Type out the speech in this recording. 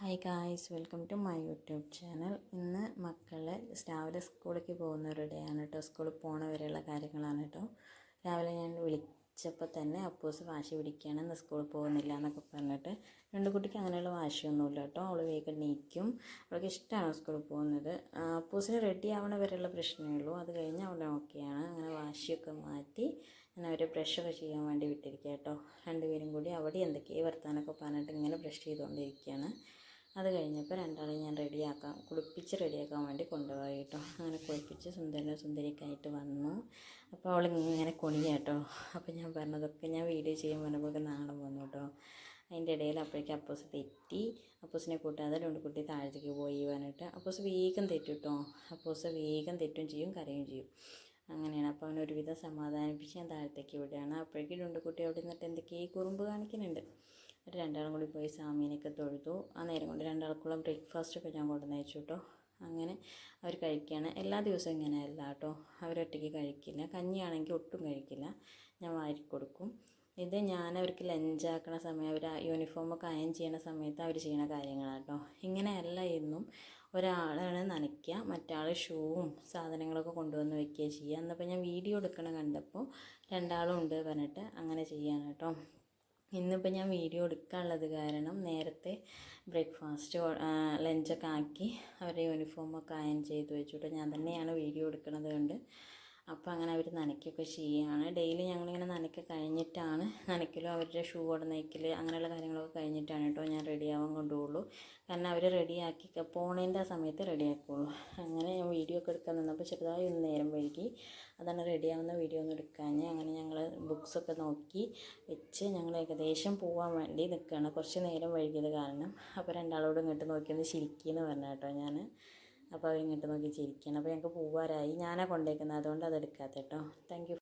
Hi guys welcome to my YouTube channel ഇന്ന് മക്കൾ രാവിലെ സ്കൂളിലേക്ക് പോകുന്നവരുടെയാണ് കേട്ടോ സ്കൂളിൽ പോണവരെയുള്ള കാര്യങ്ങളാണ് കേട്ടോ രാവിലെ ഞാൻ വിളിച്ചപ്പോൾ തന്നെ അപ്പൂസ് വാശി പിടിക്കുകയാണ് ഇന്ന് സ്കൂളിൽ പോകുന്നില്ല എന്നൊക്കെ പറഞ്ഞിട്ട് രണ്ട് കുട്ടിക്ക് അങ്ങനെയുള്ള വാശിയൊന്നുമില്ല കേട്ടോ അവൾ വേഗം നീക്കും അവൾക്ക് ഇഷ്ടമാണ് സ്കൂളിൽ പോകുന്നത്. അപ്പോസിന് അപ്പൂസിന് റെഡി ആവണ വരെയുള്ള പ്രശ്നമേ ഉള്ളൂ. അത് കഴിഞ്ഞ് അവൾ ഓക്കെയാണ് അങ്ങനെ വാശിയൊക്കെ മാറ്റി ഞാൻ അവരെ ബ്രഷൊക്കെ ചെയ്യാൻ വേണ്ടി വിട്ടിരിക്കുക കേട്ടോ രണ്ടുപേരും കൂടി അവിടെ എന്തൊക്കെയോ വർത്താനൊക്കെ പറഞ്ഞിട്ട് ഇങ്ങനെ ബ്രഷ് ചെയ്തുകൊണ്ടിരിക്കുകയാണ്. അത് കഴിഞ്ഞപ്പോൾ രണ്ടാളെ ഞാൻ റെഡിയാക്കാം കുളിപ്പിച്ച് റെഡിയാക്കാൻ വേണ്ടി കൊണ്ടുപോയി കേട്ടോ. അങ്ങനെ കുളിപ്പിച്ച് സുന്ദര സുന്ദരിക്കായിട്ട് വന്നു. അപ്പോൾ അവൾ ഇങ്ങനെ കേട്ടോ. അപ്പോൾ ഞാൻ പറഞ്ഞതൊക്കെ ഞാൻ വീഡിയോ ചെയ്യാൻ പറഞ്ഞപ്പോഴൊക്കെ നാളെ വന്നു കേട്ടോ. അതിന്റെ ഇടയിൽ അപ്പോഴേക്കും അപ്പോസ് തെറ്റി. അപ്പോസിനെ കൂട്ടാതെ രണ്ട് കുട്ടി താഴത്തേക്ക് പോയി പറഞ്ഞിട്ട് അപ്പോസ് വേഗം തെറ്റും കേട്ടോ. അപ്പോസ് വേഗം തെറ്റും ചെയ്യും കരയും ചെയ്യും. അങ്ങനെയാണ്. അപ്പോൾ അവൻ ഒരുവിധം സമാധാനിപ്പിച്ച് ഞാൻ താഴത്തേക്ക് വിടുകയാണ്. അപ്പോഴേക്കും രണ്ട് കുട്ടി അവിടെ നിന്നിട്ട് എന്തൊക്കെയോ കുറുമ്പ് കാണിക്കുന്നുണ്ട്. ഒരു രണ്ടാളും കൂടി പോയി സാമീനൊക്കെ തൊഴുതു. ആ നേരം കൊണ്ട് രണ്ടാൾക്കുള്ള ബ്രേക്ക്ഫാസ്റ്റൊക്കെ ഞാൻ കൊണ്ടുവന്ന് അയച്ചു കേട്ടോ. അങ്ങനെ അവർ കഴിക്കുകയാണ്. എല്ലാ ദിവസവും ഇങ്ങനെയല്ല കേട്ടോ. അവരൊറ്റയ്ക്ക് കഴിക്കില്ല. കഞ്ഞിയാണെങ്കിൽ ഒട്ടും കഴിക്കില്ല. ഞാൻ വാരി കൊടുക്കും. ഇത് ഞാൻ അവർക്ക് ലഞ്ചാക്കണ സമയം അവർ യൂണിഫോമൊക്കെ അയൺ ചെയ്യണ സമയത്ത് അവർ ചെയ്യണ കാര്യങ്ങളാണ് കേട്ടോ. ഇങ്ങനെയല്ല എന്നും ഒരാളാണ് നനയ്ക്കുക. മറ്റാൾ ഷൂവും സാധനങ്ങളൊക്കെ കൊണ്ടുവന്ന് വെക്കുക ചെയ്യുക. എന്നപ്പോൾ ഞാൻ വീഡിയോ എടുക്കണ കണ്ടപ്പോൾ രണ്ടാളും ഉണ്ട് പറഞ്ഞിട്ട് അങ്ങനെ ചെയ്യാണ് കേട്ടോ. ഇന്നിപ്പോൾ ഞാൻ വീഡിയോ എടുക്കാനുള്ളത് കാരണം നേരത്തെ ബ്രേക്ക്ഫാസ്റ്റ് ലഞ്ചൊക്കെ ആക്കി അവരുടെ യൂണിഫോമൊക്കെ അയൺ ചെയ്ത് വെച്ചിട്ട് ഞാൻ തന്നെയാണ് വീഡിയോ എടുക്കുന്നത് കൊണ്ട് അപ്പോൾ അങ്ങനെ അവർ നനയ്ക്കുകയൊക്കെ ചെയ്യുകയാണ് ഡെയിലി ഞങ്ങളിങ്ങനെ നനയ്ക്ക കഴിഞ്ഞിട്ടാണ്. നനയ്ക്കലും അവരുടെ ഷൂ ഉടനയ്ക്കൽ അങ്ങനെയുള്ള കാര്യങ്ങളൊക്കെ കഴിഞ്ഞിട്ടാണ് കേട്ടോ ഞാൻ റെഡിയാവാൻ കൊണ്ടുപോകുള്ളൂ കാരണം അവർ റെഡിയാക്കി പോണേന്റെ ആ സമയത്ത് റെഡിയാക്കുള്ളൂ അങ്ങനെ ഞാൻ വീഡിയോ ഒക്കെ എടുക്കാൻ നിന്നപ്പോൾ ചെറുതായി ഒന്ന് നേരം വൈകി. അതാണ് റെഡിയാവുന്ന വീഡിയോ ഒന്ന് എടുക്കാൻ അങ്ങനെ ഞങ്ങൾ ബുക്സൊക്കെ നോക്കി വെച്ച് ഞങ്ങൾ ഏകദേശം പോകാൻ വേണ്ടി നിൽക്കുകയാണ് കുറച്ച് നേരം വൈകിയത് കാരണം. അപ്പോൾ രണ്ടാളോട് ഇങ്ങോട്ട് നോക്കിയൊന്ന് ചിരിക്കിയെന്ന് പറഞ്ഞു കേട്ടോ ഞാൻ അപ്പോൾ അവരിങ്ങോട്ട് നോക്കി ചിരിക്കുകയാണ് അപ്പോൾ ഞങ്ങൾക്ക് പോവാറായി. ഞാനാണ് കൊണ്ടേക്കുന്നത്. അതുകൊണ്ട് അത് എടുക്കാത്തത് കേട്ടോ താങ്ക്